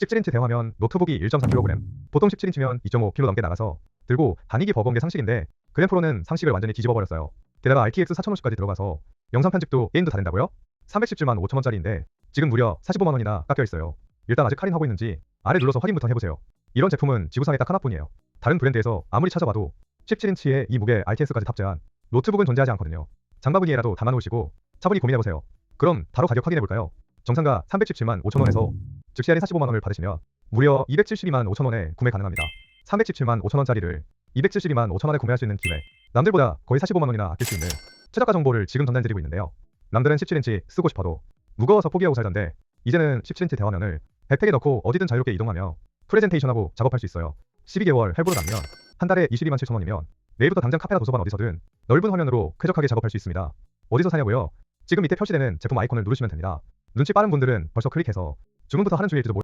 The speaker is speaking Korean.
17인치 대화면 노트북이 1.4kg 보통 17인치면 2.5kg 넘게 나가서 들고 다니기 버거운 게 상식인데 그램 프로는 상식을 완전히 뒤집어 버렸어요. 게다가 RTX 4000원씩까지 들어가서 영상 편집도 게임도 다 된다고요? 317만 5천원짜리인데 지금 무려 45만 원이나 깎여 있어요. 일단 아직 할인하고 있는지 아래 눌러서 확인부터 해보세요. 이런 제품은 지구상에 딱 하나뿐이에요. 다른 브랜드에서 아무리 찾아봐도 17인치에 이 무게 RTX까지 탑재한 노트북은 존재하지 않거든요. 장바구니에라도 담아놓으시고 차분히 고민해보세요. 그럼 바로 가격 확인해볼까요? 정상가 317만 5천원에서 즉시 할인 45만 원을 받으시면 무려 272만 5천 원에 구매 가능합니다. 317만 5천 원짜리를 272만 5천 원에 구매할 수 있는 기회. 남들보다 거의 45만 원이나 아낄 수 있는 최저가 정보를 지금 전달드리고 있는데요. 남들은 17인치 쓰고 싶어도 무거워서 포기하고 살던데 이제는 17인치 대화면을 백팩에 넣고 어디든 자유롭게 이동하며 프레젠테이션하고 작업할 수 있어요. 12개월 할부로 나면 한 달에 22만 7천 원이면 내일부터 당장 카페나 도서관 어디서든 넓은 화면으로 쾌적하게 작업할 수 있습니다. 어디서 사냐고요? 지금 밑에 표시되는 제품 아이콘을 누르시면 됩니다. 눈치 빠른 분들은 벌써 클릭해서 주문부터 하는 중일지도 모르